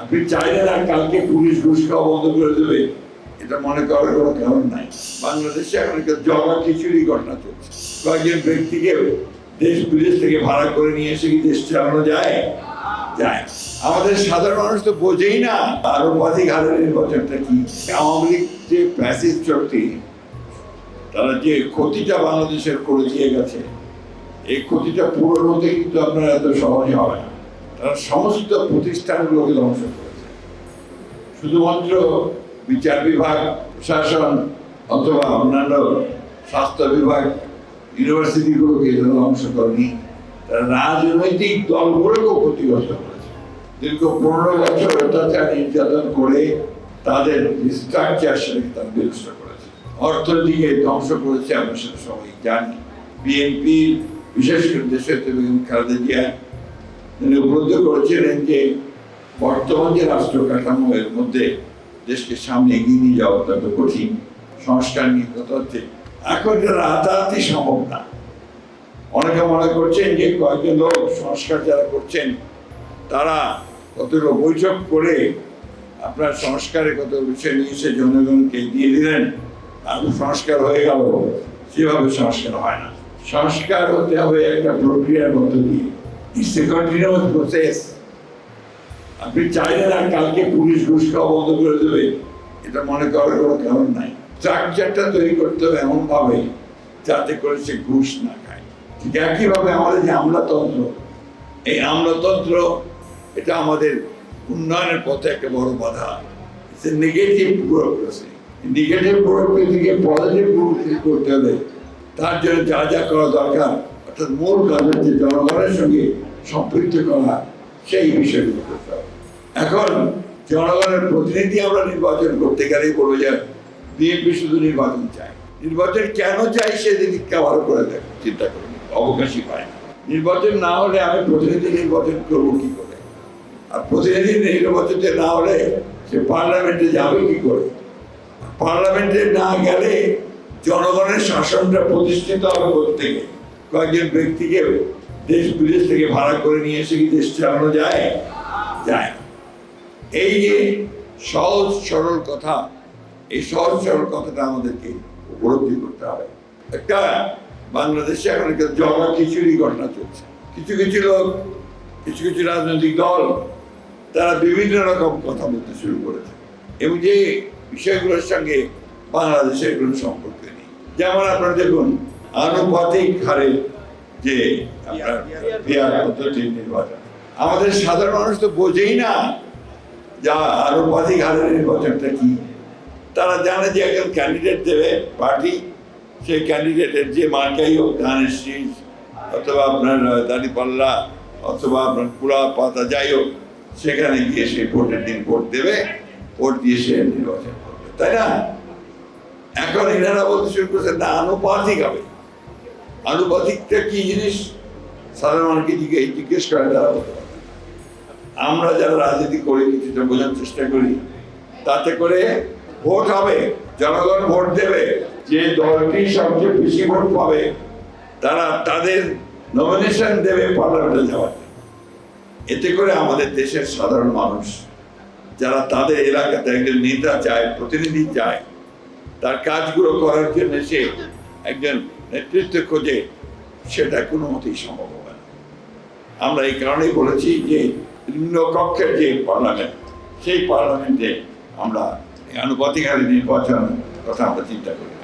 আপনি চাইলে না কালকে পুলিশ ঘুষ খাওয়া বন্ধ করে দেবে। এটা মনে করার কোনো কারণ নাই। বাংলাদেশে এখন একটা জগা খিচুড়ি ঘটনা চলছে। কয়েকজন ব্যক্তিকে দেশ বিদেশ থেকে ভাড়া করে নিয়ে এসে কি দেশ চালানো যায়? যায়। আমাদের সাধারণ মানুষ তো বোঝেই না আরও অধিক হারের নির্বাচনটা কি। আওয়ামী লীগ যে প্যাসিভ শক্তি তারা যে ক্ষতিটা বাংলাদেশের করে দিয়ে গেছে, এই ক্ষতিটা পূরণ হতে কিন্তু আপনার এত সহজে হবে না। তারা সমস্ত প্রতিষ্ঠানগুলোকে ধ্বংস করেছে। শুধুমাত্র বিচার বিভাগ, প্রশাসন, অথবা অন্যান্য স্বাস্থ্য বিভাগ, ইউনিভার্সিটিগুলোকে ধ্বংস করেনি। তারা রাজনৈতিক দলগুলোকেও ক্ষতিগ্রস্ত করেছে। দীর্ঘ পনেরো বছর অত্যাচার নির্যাতন করে তাদের স্ট্রাকচার সেটাকে বিনষ্ট করেছে। অর্থনীতিকে ধ্বংস করেছে, আমরা সেটা সবাই জানি। বিএনপি, বিশেষ করে দেশের খালেদা জিয়া তিনি উপলব্ধি করেছিলেন যে বর্তমান যে রাষ্ট্র কাঠামো এর মধ্যে দেশকে সামনে এগিয়ে নিয়ে যাওয়া অত্যন্ত কঠিন, সংস্কার নিয়ে কথা হচ্ছে। এখন রাতারাতি সম্ভব না অনেকে মনে করছেন যে কয়েকজন লোক সংস্কার যারা করছেন, তারা কতগুলো বৈঠক করে আপনার সংস্কারে কত বিষয় নিয়ে এসে জনগণকে দিয়ে দিলেন, আর সংস্কার হয়ে গেল। সেভাবে সংস্কার হয় না। সংস্কার হতে হবে একটা প্রক্রিয়ার মধ্য দিয়ে। ইটস এ কন্টিনিউয়াস প্রসেস আপনি চাইলে না কালকে পুলিশ ঘুষ খাওয়া বন্ধ করে দেবে। এটা মনে করার কোনো কারণ নাই। স্ট্রাকচারটা তৈরি করতে হবে এমন ভাবে যাতে করে সে ঘুষ না খায়। ঠিক একইভাবে আমাদের যে আমলাতন্ত্র, এই আমলাতন্ত্র, এটা আমাদের উন্নয়নের পথে একটা বড় বাধা। নেগেটিভ ব্যুরোক্রেসি নেগেটিভ ব্যুরোক্রেসিকে পজিটিভ ব্যুরোক্রেসি করতে হবে তার জন্য যা যা করা দরকার, অর্থাৎ মূল কাজ হচ্ছে জনগণের সঙ্গে সম্পৃক্ত করা সেই বিষয়গুলো করতে হবে। এখন জনগণের প্রতিনিধি আমরা নির্বাচন করতে গেলেই বলব যে বিএনপি শুধু নির্বাচন চায় নির্বাচন কেন চাই সেদিকটা ভালো করে দেখ চিন্তা করুন, অবকাশই পায় না। নির্বাচন না হলে আমি প্রতিনিধি নির্বাচন করব কি করে? আর প্রতিনিধি নির্বাচনে না হলে সে পার্লামেন্টে যাবে কি করে? পার্লামেন্টে না গেলে জনগণের শাসনটা প্রতিষ্ঠিত হবে থেকে কয়েকজন ব্যক্তিকে দেশ বিদেশ থেকে ভাড়া করে নিয়ে এসে কি দেশ চালানো যায়? যায় এই যে সহজ সরল কথা, এই সহজ সরল কথাটা আমাদেরকে উপলব্ধি করতে হবে। একটা বাংলাদেশে এখন একটা জগা খিচুড়ি ঘটনা চলছে। কিছু কিছু লোক, কিছু কিছু রাজনৈতিক দল, তারা বিভিন্ন রকম কথা বলতে শুরু করেছে। এবং যে বিষয়গুলোর সঙ্গে বাংলাদেশের কোনো সম্পর্ক নেই। যেমন আপনারা দেখুন, আনুপাতিক হারে যে নির্বাচন আমাদের সাধারণ মানুষ তো বোঝেই না যা আরও আনুপাতিক হারের নির্বাচনটা কি। তারা জানে যে একজন ক্যান্ডিডেট দেবে পার্টি সেই ক্যান্ডিডেটের যে মার্কাই হোক, ধানের শীষ, অথবা আপনার দাড়িপাল্লা, অথবা আপনার পুরা পাতা যাই হোক, সেখানে গিয়ে সে ভোটের দিন ভোট দেবে, ভোট দিয়ে সে নির্বাচন করবে। তাই না? এখন এনারা বলতে শুরু করছে, না, আনুপাতিক হবে। আনুপাতিকটা কি জিনিস? সাধারণ মানুষকে জিজ্ঞেস জিজ্ঞেস করে না। আমরা যারা রাজনীতি করি কিছুটা বোঝার চেষ্টা করি। তাতে করে ভোট হবে, জনগণ ভোট দেবে। যে দলটি সবচেয়ে বেশি ভোট পাবে, তারা তাদের নমিনেশন দেবে পার্লামেন্টে যাওয়ার এতে করে আমাদের দেশের সাধারণ মানুষ, যারা তাদের এলাকাতে একজন নেতা চায়, প্রতিনিধি চায়, তার কাজগুলো করার জন্য সে একজন নেতৃত্ব খোঁজে সেটা কোনো মতেই সম্ভব হবে না। আমরা এই কারণেই বলেছি যে নিম্ন কক্ষের যে পার্লামেন্ট, সেই পার্লামেন্টে আমরা আনুপাতিক নির্বাচন কথা আমরা চিন্তা করি